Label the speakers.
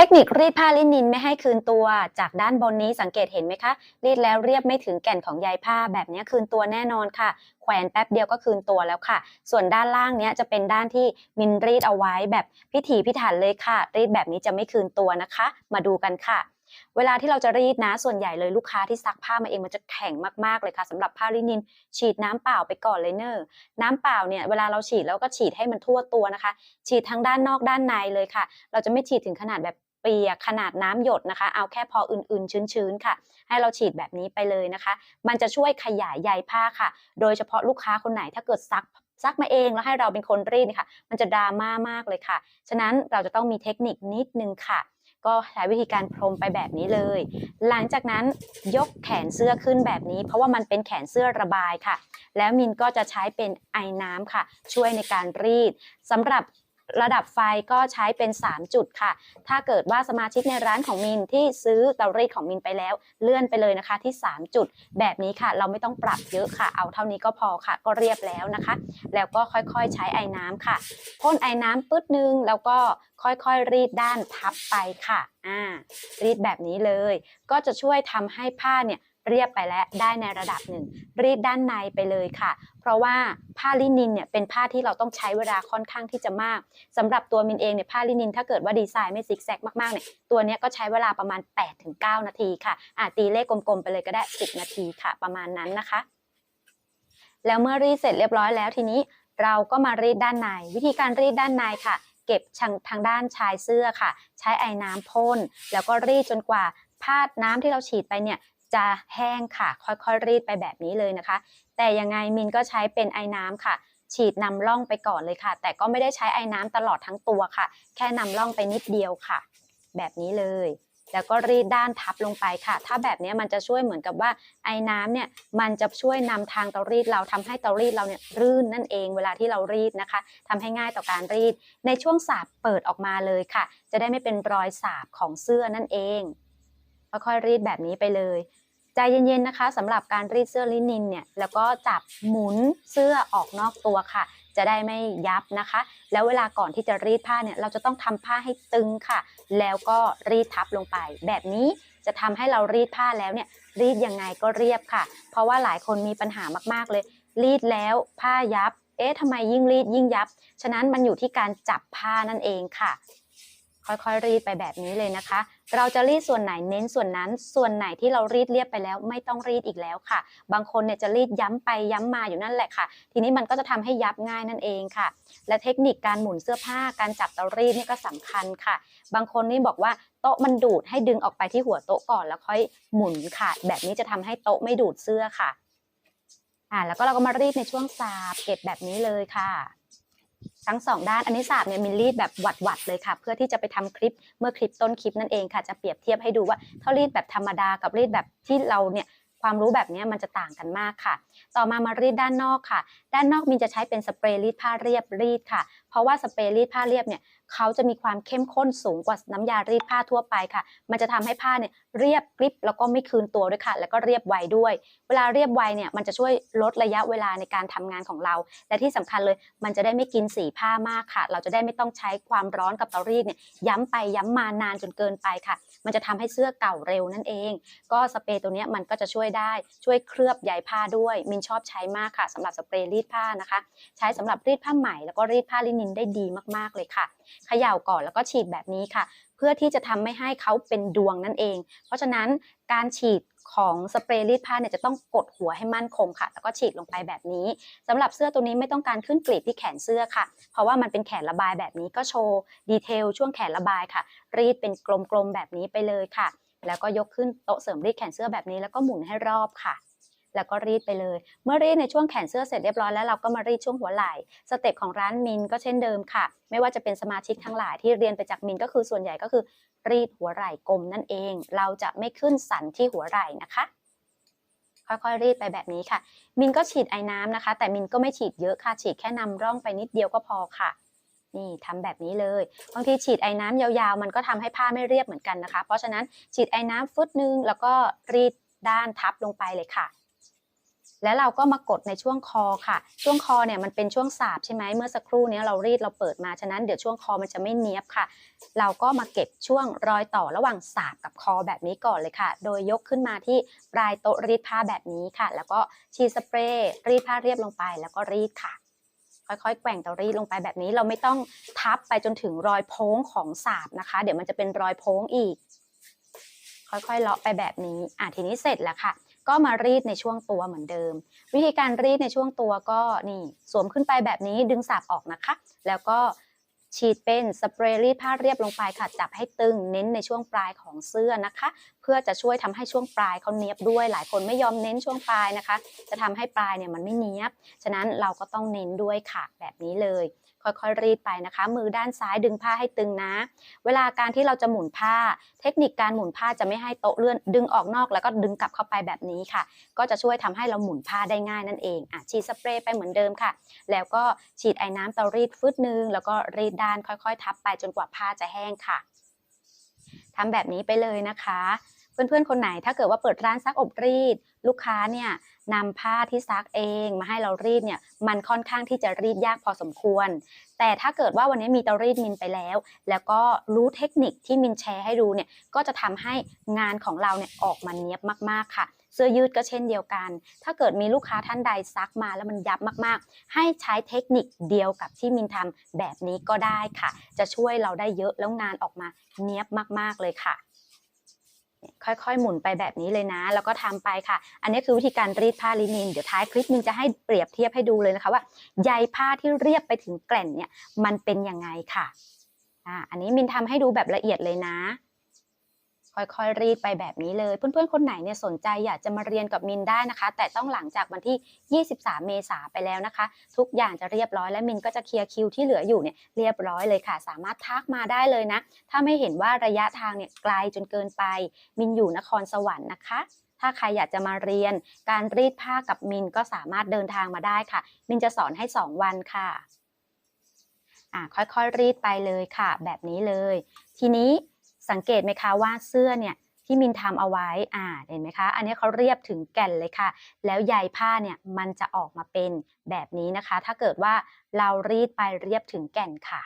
Speaker 1: เทคนิครีดผ้าลินินไม่ให้คืนตัว จากด้านบนนี้สังเกตเห็นไหมคะ รีดแล้วเรียบไม่ถึงแก่นของใยผ้าแบบนี้คืนตัวแน่นอนค่ะ แขวนแป๊บเดียวก็คืนตัวแล้วค่ะ ส่วนด้านล่างเนี้ยจะเป็นด้านที่มินรีดเอาไว้แบบพิถีพิถันเลยค่ะ รีดแบบนี้จะไม่คืนตัวนะคะ มาดูกันค่ะเวลาที่เราจะรีดนะส่วนใหญ่เลยลูกค้าที่ซักผ้ามาเองมันจะแข็งมากๆเลยค่ะสำหรับผ้าลินิน ฉีดน้ำเปล่าไปก่อนเลยเนอะน้ำเปล่าเนี่ยเวลาเราฉีดแล้วก็ฉีดให้มันทั่วตัวนะคะ ฉีดทั้งด้านนอกด้านในเลยค่ะ เราจะไม่ฉีดถึงขนาดแบบ เปียกขนาดน้ำหยดนะคะ เอาแค่พออื่นๆ ชื้นๆค่ะ ให้เราฉีดแบบนี้ไปเลยนะคะ มันจะช่วยขยายใยผ้าค่ะ โดยเฉพาะลูกค้าคนไหนถ้าเกิดซักซักมาเองแล้วให้เราเป็นคนรีดค่ะ มันจะดราม่ามากเลยค่ะ ฉะนั้นเราจะต้องมีเทคนิคนิดนึงค่ะ ก็ใช้วิธีการพรมไปแบบนี้เลย หลังจากนั้นยกแขนเสื้อขึ้นแบบนี้ เพราะว่ามันเป็นแขนเสื้อระบายค่ะ แล้วมินก็จะใช้เป็นไอน้ำค่ะ ช่วยในการรีดสำหรับ ระดับไฟก็ใช้เป็น 3 จุดค่ะ ถ้าเกิดว่าสมาชิกในร้านของมินที่ซื้อเตารีดของมินไปแล้ว เลื่อนไปเลยนะคะที่ 3 จุด แบบนี้ค่ะ เราไม่ต้องปรับเยอะค่ะ เอาเท่านี้ก็พอค่ะ ก็เรียบแล้วนะคะ แล้วก็ค่อยๆใช้ไอ้น้ำค่ะพ่นไอ้น้ำปึ๊ดนึงแล้วก็ค่อยๆ รีดด้านทับไปค่ะ อ่า รีดแบบนี้เลย ก็จะช่วยทำให้ผ้าเนี่ย เรียบไปแล้วได้ในระดับหนึ่ง รีดด้านในไปเลยค่ะ เพราะว่าผ้าลินินเนี่ยเป็นผ้าที่เราต้องใช้เวลาค่อนข้างที่จะมากสำหรับตัวมินเองเนี่ยผ้าลินิน ถ้าเกิดว่าดีไซน์ไม่ซิกแซกมากๆเนี่ยตัวนี้ก็ใช้เวลาประมาณ 8-9 นาทีค่ะอะตีเลขกลมๆไปเลยก็ได้ 10 นาทีค่ะ ประมาณนั้นนะคะ แล้วเมื่อรีดเสร็จเรียบร้อยแล้วทีนี้เราก็มารีดด้านใน วิธีการรีดด้านในค่ะ เก็บทางทางด้านชายเสื้อค่ะ ใช้ไอ้น้ำพ่นแล้วก็รีดจนกว่าผ้าน้ำที่เราฉีดไปเนี่ย จะแห้งค่ะ ค่อยๆรีดไปแบบนี้เลยนะคะ แต่ยังไงมินก็ใช้เป็นไอ้น้ำค่ะ ฉีดนำร่องไปก่อนเลยค่ะ แต่ก็ไม่ได้ใช้ไอ้น้ำตลอดทั้งตัวค่ะ แค่นำร่องไปนิดเดียวค่ะ แบบนี้เลย แล้วก็รีดด้านทับลงไปค่ะ ถ้าแบบนี้มันจะช่วยเหมือนกับว่าไอ้น้ำเนี่ยมันจะช่วยนำทางเตารีดเราทำให้เตารีดเราเนี่ยรื่นนั่นเองเวลาที่เรารีดนะคะทำให้ง่ายต่อการรีด ในช่วงสาบเปิดออกมาเลยค่ะ จะได้ไม่เป็นรอยสาบของเสื้อนั่นเอง ค่อยๆรีดแบบนี้ไปเลย ใจเย็นๆนะคะสำหรับการรีดเสื้อลินินเนี่ยแล้วก็จับหมุนเสื้อออกนอกตัวค่ะ จะได้ไม่ยับนะคะ แล้วเวลาก่อนที่จะรีดผ้าเนี่ยเราจะต้องทำผ้าให้ตึงค่ะ แล้วก็รีดทับลงไป แบบนี้จะทำให้เรารีดผ้าแล้วเนี่ยรีดยังไงก็เรียบค่ะ เพราะว่าหลายคนมีปัญหามากๆเลย รีดแล้วผ้ายับเอ๊ะทำไมยิ่งรีดยิ่งยับ ฉะนั้นมันอยู่ที่การจับผ้านั่นเองค่ะ ค่อยๆรีดไปแบบนี้เลยนะคะ เราจะรีดส่วนไหนเน้นส่วนนั้น ส่วนไหนที่เรารีดเรียบไปแล้วไม่ต้องรีดอีกแล้วค่ะ บางคนเนี่ยจะรีดย้ำไปย้ำมาอยู่นั่นแหละค่ะ ทีนี้มันก็จะทำให้ยับง่ายนั่นเองค่ะ และเทคนิคการหมุนเสื้อผ้าการจับเตารีดนี่ก็สำคัญค่ะ บางคนนี่บอกว่าโต๊ะมันดูดให้ดึงออกไปที่หัวโต๊ะก่อนแล้วค่อยหมุนค่ะ แบบนี้จะทำให้โต๊ะไม่ดูดเสื้อค่ะอ่าแล้วก็เราก็มารีดในช่วงสาบเก็บแบบนี้เลยค่ะ ทั้งสองด้านอันนี้สาบเนี่ยมินรีดแบบหวัดๆเลยค่ะ เพื่อที่จะไปทำคลิปเมื่อคลิปต้นคลิปนั่นเองค่ะ จะเปรียบเทียบให้ดูว่าเท่ารีดแบบธรรมดากับรีดแบบที่เราเนี่ยความรู้แบบนี้มันจะต่างกันมากค่ะ ต่อมามารีดด้านนอกค่ะ ด้านนอกมินจะใช้เป็นสเปรย์รีดผ้าเรียบรีดค่ะเพราะว่าสเปรย์รีดผ้าเรียบเนี่ยเขาจะมีความเข้มข้นสูงกว่าน้ำยารีดผ้าทั่วไปค่ะ มันจะทำให้ผ้าเนี่ยเรียบกริบแล้วก็ไม่คืนตัวด้วยค่ะ แล้วก็เรียบไวด้วย เวลาเรียบไวเนี่ยมันจะช่วยลดระยะเวลาในการทำงานของเรา และที่สำคัญเลย มันจะได้ไม่กินสีผ้ามากค่ะ เราจะได้ไม่ต้องใช้ความร้อนกับเตารีดเนี่ยย้ำไปย้ำมานานจนเกินไปค่ะ มันจะทำให้เสื้อเก่าเร็วนั่นเอง ก็สเปรย์ตัวเนี้ยมันก็จะช่วยได้ช่วยเคลือบใยผ้าด้วย มินชอบใช้มากค่ะสำหรับสเปรย์รีดผ้านะคะ ใช้สำหรับรีดผ้าไหมแล้วก็รีดผ้าลินินได้ดีมากๆเลยค่ะเขย่าก่อนแล้วก็ฉีดแบบนี้ค่ะ เพื่อที่จะทำไม่ให้เขาเป็นดวงนั่นเอง เพราะฉะนั้นการฉีดของสเปรย์รีดผ้าเนี่ยจะต้องกดหัวให้มั่นคงค่ะ แล้วก็ฉีดลงไปแบบนี้สำหรับเสื้อตัวนี้ไม่ต้องการขึ้นกลีบที่แขนเสื้อค่ะ เพราะว่ามันเป็นแขนระบายแบบนี้ก็โชว์ดีเทลช่วงแขนระบายค่ะ รีดเป็นกลมๆแบบนี้ไปเลยค่ะ แล้วก็ยกขึ้นโต๊ะเสริมรีดแขนเสื้อแบบนี้แล้วก็หมุนให้รอบค่ะ แล้วก็รีดไปเลย เมื่อรีดในช่วงแขนเสื้อเสร็จเรียบร้อยแล้วเราก็มารีดช่วงหัวไหล่สเต็ปของร้านมินก็เช่นเดิมค่ะ ไม่ว่าจะเป็นสมาชิกทั้งหลายที่เรียนไปจากมินก็คือส่วนใหญ่ก็คือ รีดหัวไหล่กลมนั่นเอง เราจะไม่ขึ้นสันที่หัวไหล่นะคะค่อยๆรีดไปแบบนี้ค่ะ มินก็ฉีดไอ้น้ำนะคะ แต่มินก็ไม่ฉีดเยอะค่ะ ฉีดแค่นำร่องไปนิดเดียวก็พอค่ะ นี่ทำแบบนี้เลย บางทีฉีดไอ้น้ำยาวๆ มันก็ทำให้ผ้าไม่เรียบเหมือนกันนะคะ เพราะฉะนั้นฉีดไอ้น้ำฟุตนึงแล้วก็รีดด้านทับลงไปเลยค่ะ แล้วเราก็มากดในช่วงคอค่ะ ช่วงคอเนี่ยมันเป็นช่วงสาบใช่ไหมเมื่อสักครู่นี้เรารีดเราเปิดมาฉะนั้นเดี๋ยวช่วงคอมันจะไม่เนียบค่ะ เราก็มาเก็บช่วงรอยต่อระหว่างสาบกับคอแบบนี้ก่อนเลยค่ะ โดยยกขึ้นมาที่ปลายโต๊ะรีดผ้าแบบนี้ค่ะ แล้วก็ฉีดสเปรย์รีดผ้าเรียบลงไปแล้วก็รีดค่ะค่อยๆแกว่งเตารีดลงไปแบบนี้เราไม่ต้องทับไปจนถึงรอยโพ้งของสาบนะคะ เดี๋ยวมันจะเป็นรอยโพ้งอีก ค่อยๆเลาะไปแบบนี้อะทีนี้เสร็จแล้วค่ะ ก็มารีดในช่วงตัวเหมือนเดิม วิธีการรีดในช่วงตัวก็นี่สวมขึ้นไปแบบนี้ดึงสาบออกนะคะ แล้วก็ฉีดเป็นสเปรย์รีดผ้าเรียบลงไปค่ะจับให้ตึงเน้นในช่วงปลายของเสื้อนะคะ พื่อจะช่วยทำให้ช่วงปลายเขาเนียบด้วย หลายคนไม่ยอมเน้นช่วงปลายนะคะ จะทำให้ปลายเนี่ยมันไม่เนียบ ฉะนั้นเราก็ต้องเน้นด้วยค่ะแบบนี้เลย ค่อยๆรีดไปนะคะ มือด้านซ้ายดึงผ้าให้ตึงนะ เวลาการที่เราจะหมุนผ้า เทคนิคการหมุนผ้าจะไม่ให้โต๊ะเลื่อนดึงออกนอกแล้วก็ดึงกลับเข้าไปแบบนี้ค่ะ ก็จะช่วยทำให้เราหมุนผ้าได้ง่ายนั่นเองอะฉีดสเปรย์ไปเหมือนเดิมค่ะ แล้วก็ฉีดไอ้น้ำเตารีดฟึดนึง แล้วก็รีดด้านค่อยๆ ทับไปจนกว่าผ้าจะแห้งค่ะทำแบบนี้ไปเลยนะคะ เพื่อนๆคนไหนถ้าเกิดว่าเปิดร้านซักอบรีด ลูกค้าเนี่ยนำผ้าที่ซักเองมาให้เรารีดเนี่ยมันค่อนข้างที่จะรีดยากพอสมควร แต่ถ้าเกิดว่าวันนี้มีเตารีดมินไปแล้ว แล้วก็รู้เทคนิคที่มินแชร์ให้ดูเนี่ยก็จะทำให้งานของเราเนี่ยออกมาเนียบมากๆค่ะเสื้อยืดก็เช่นเดียวกัน ถ้าเกิดมีลูกค้าท่านใดซักมาแล้วมันยับมากๆ ให้ใช้เทคนิคเดียวกับที่มินทำแบบนี้ก็ได้ค่ะ จะช่วยเราได้เยอะแล้วงานออกมาเนียบมากๆเลยค่ะ ค่อยๆ หมุนไปแบบนี้เลยนะ แล้วก็ทำไปค่ะ อันนี้คือวิธีการรีดผ้าลินิน เดี๋ยวท้ายคลิปมินจะให้เปรียบเทียบให้ดูเลยนะคะว่าใยผ้าที่เรียบไปถึงแก่นเนี่ยมันเป็นยังไงค่ะอ่าอันนี้มินทำให้ดูแบบละเอียดเลยนะ ค่อยๆ รีดไปแบบนี้เลย เพื่อนๆ คนไหนเนี่ยสนใจอยากจะมาเรียนกับมินได้นะคะ แต่ต้องหลังจากวันที่ 23 เมษาไปแล้วนะคะ ทุกอย่างจะเรียบร้อยและมินก็จะเคลียร์คิวที่เหลืออยู่เนี่ยเรียบร้อยเลยค่ะ สามารถทักมาได้เลยนะ ถ้าไม่เห็นว่าระยะทางเนี่ยไกลจนเกินไป มินอยู่นครสวรรค์นะคะถ้าใครอยากจะมาเรียน การรีดผ้ากับมินก็สามารถเดินทางมาได้ค่ะ มินจะสอนให้ 2 วันค่ะอ่าค่อยๆรีดไปเลยค่ะ แบบนี้เลย ทีนี้ สังเกตไหมคะว่าเสื้อเนี่ยที่มินทำเอาไว้อ่าเห็นไหมคะ อันนี้เขาเรียบถึงแก่นเลยค่ะ แล้วใยผ้าเนี่ยมันจะออกมาเป็นแบบนี้นะคะ ถ้าเกิดว่าเรารีดไปเรียบถึงแก่นค่ะ